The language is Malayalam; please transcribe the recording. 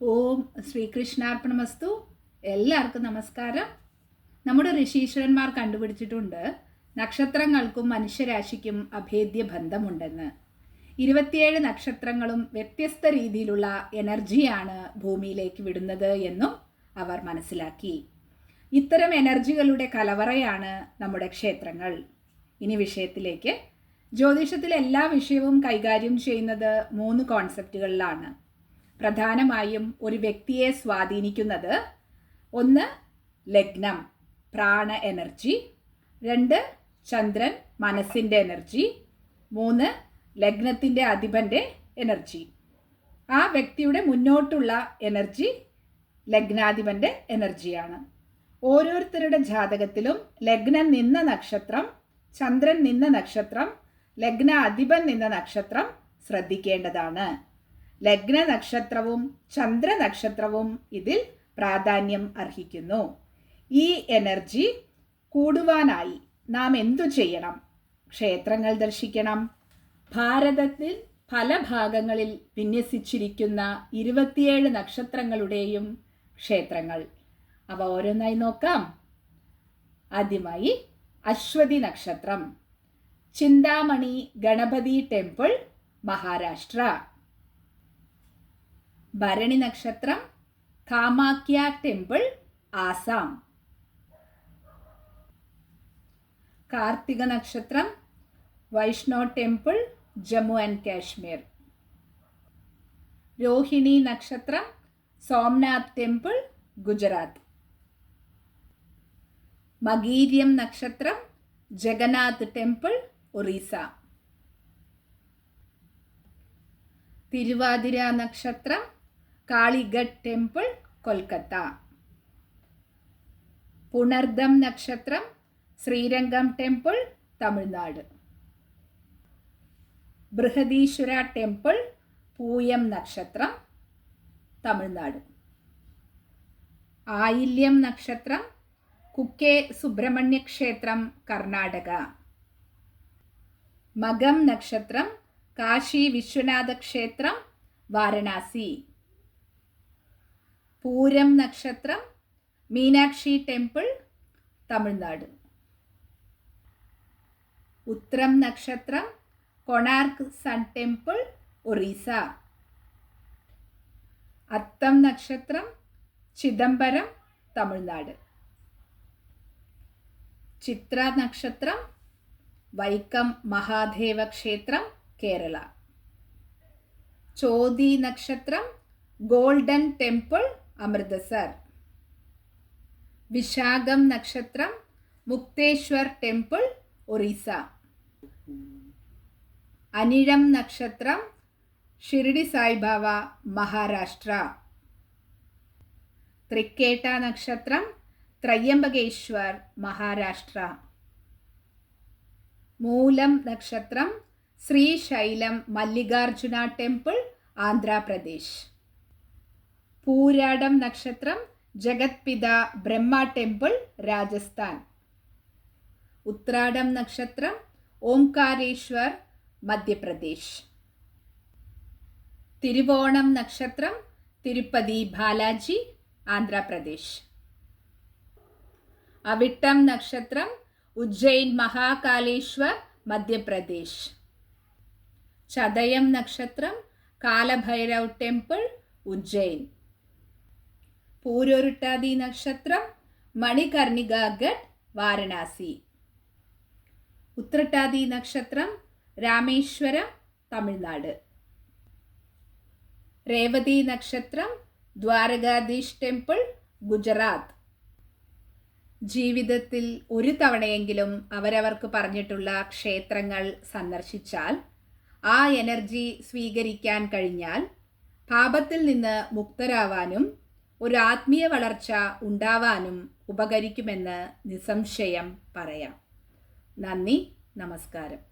ഓം ശ്രീകൃഷ്ണാർപ്പണമസ്തു. എല്ലാവർക്കും നമസ്കാരം. നമ്മുടെ ഋഷീശ്വരന്മാർ കണ്ടുപിടിച്ചിട്ടുണ്ട് നക്ഷത്രങ്ങൾക്കും മനുഷ്യരാശിക്കും അഭേദ്യ ബന്ധമുണ്ടെന്ന്. ഇരുപത്തിയേഴ് നക്ഷത്രങ്ങളും വ്യത്യസ്ത രീതിയിലുള്ള എനർജിയാണ് ഭൂമിയിലേക്ക് വിടുന്നത് എന്നും അവർ മനസ്സിലാക്കി. ഇത്തരം എനർജികളുടെ കലവറയാണ് നമ്മുടെ ക്ഷേത്രങ്ങൾ. ഇനി വിഷയത്തിലേക്ക്. ജ്യോതിഷത്തിലെ എല്ലാ വിഷയവും കൈകാര്യം ചെയ്യുന്നത് മൂന്ന് കോൺസെപ്റ്റുകളിലാണ്. പ്രധാനമായും ഒരു വ്യക്തിയെ സ്വാധീനിക്കുന്നത് ഒന്ന് ലഗ്നം പ്രാണ എനർജി. രണ്ട് ചന്ദ്രൻ മനസ്സിന്റെ എനർജി. മൂന്ന് ലഗ്നത്തിന്റെ അധിപന്റെ എനർജി. ആ വ്യക്തിയുടെ മുന്നോട്ടുള്ള എനർജി ലഗ്നാധിപന്റെ എനർജിയാണ്. ഓരോരുത്തരുടെ ജാതകത്തിലും ലഗ്നം നിന്ന നക്ഷത്രം ചന്ദ്രൻ നിന്ന നക്ഷത്രം ലഗ്ന അധിപൻ നിന്ന നക്ഷത്രം ശ്രദ്ധിക്കേണ്ടതാണ്. ലഗ്ന നക്ഷത്രവും ചന്ദ്ര നക്ഷത്രവും ഇതിൽ പ്രാധാന്യം അർഹിക്കുന്നു. ഈ എനർജി കൂടുവാനായി നാം എന്തു ചെയ്യണം? ക്ഷേത്രങ്ങൾ ദർശിക്കണം. ഭാരതത്തിൽ പല ഭാഗങ്ങളിൽ വിന്യസിച്ചിരിക്കുന്ന ഇരുപത്തിയേഴ് നക്ഷത്രങ്ങളുടെയും ക്ഷേത്രങ്ങൾ. അവ ഓരോന്നായി നോക്കാം. ആദ്യമായി അശ്വതി നക്ഷത്രം. ചിന്താമണി ഗണപതി ടെമ്പിൾ മഹാരാഷ്ട്ര. ഭരണി നക്ഷത്രം കാമാക്യ ടെമ്പിൾ ആസാം. കാർത്തിക നക്ഷത്രം വൈഷ്ണോ ടെമ്പിൾ ജമ്മു ആൻഡ് കാശ്മീർ. രോഹിണി നക്ഷത്രം സോംനാഥ് ടെമ്പിൾ ഗുജറാത്ത്. മഗീര്യം നക്ഷത്രം ജഗന്നാഥ് ടെമ്പിൾ ഒറീസ. തിരുവാതിര നക്ഷത്രം കാളിഗഡ് ടെമ്പിൾ കൊൽക്കത്ത. പുണർദം നക്ഷത്രം ശ്രീരംഗം ടെമ്പിൾ തമിഴ്നാട്. ബൃഹദീശ്വര ടെമ്പിൾ പൂയം നക്ഷത്രം തമിഴ്നാട്. ആയില്യം നക്ഷത്രം കുക്കേ സുബ്രഹ്മണ്യ ക്ഷേത്രം കർണാടക. മകം നക്ഷത്രം കാശി വിശ്വനാഥ ക്ഷേത്രം വാരണാസി. പൂരം നക്ഷത്രം മീനാക്ഷി ടെമ്പിൾ തമിഴ്നാട്. ഉത്രം നക്ഷത്രം കൊണാർക്ക് സൺ ടെമ്പിൾ ഒറീസ. അത്തം നക്ഷത്രം ചിദംബരം തമിഴ്നാട്. ചിത്ര നക്ഷത്രം വൈക്കം മഹാദേവ ക്ഷേത്രം കേരള. ചോതി നക്ഷത്രം ഗോൾഡൻ ടെമ്പിൾ അമൃതസർ. വിശാഖം നക്ഷത്രം മുക്തേശ്വർ ടെമ്പിൾ ഒറീസ. അനിഴം നക്ഷത്രം ഷിർഡി സായിബാബ മഹാരാഷ്ട്ര. തൃക്കേട്ട നക്ഷത്രം ത്രയ്യംബകേശ്വർ മഹാരാഷ്ട്ര. മൂലം നക്ഷത്രം ശ്രീശൈലം മല്ലികാർജുന ടെമ്പിൾ ആന്ധ്രാപ്രദേശ്. പൂരാടം നക്ഷത്രം ജഗത്പിത ബ്രഹ്മ ടെമ്പിൾ രാജസ്ഥാൻ ഉത്രാടം നക്ഷത്രം ഓംകാരേശ്വർ മധ്യപ്രദേശ് തിരുവോണം നക്ഷത്രം തിരുപ്പതി ബാലാജി ആന്ധ്രാപ്രദേശ് അവിട്ടം നക്ഷത്രം ഉജ്ജയിൻ മഹാകാലേശ്വർ മധ്യപ്രദേശ് ചതയം നക്ഷത്രം കാലഭൈരവ് ടെമ്പിൾ ഉജ്ജയിൻ പൂരൊരുട്ടാതി നക്ഷത്രം മണികർണിക ഗഡ് വാരണാസി. ഉത്രട്ടാതി നക്ഷത്രം രാമേശ്വരം തമിഴ്നാട്. രേവതി നക്ഷത്രം ദ്വാരകാധീഷ് ടെമ്പിൾ ഗുജറാത്ത്. ജീവിതത്തിൽ ഒരു തവണയെങ്കിലും അവരവർക്ക് പറഞ്ഞിട്ടുള്ള ക്ഷേത്രങ്ങൾ സന്ദർശിച്ചാൽ ആ എനർജി സ്വീകരിക്കാൻ കഴിഞ്ഞാൽ പാപത്തിൽ നിന്ന് മുക്തരാവാനും ഒരു ആത്മീയ വളർച്ച ഉണ്ടാവാനും ഉപകരിക്കുമെന്ന് നിസ്സംശയം പറയാം. നന്ദി നമസ്കാരം.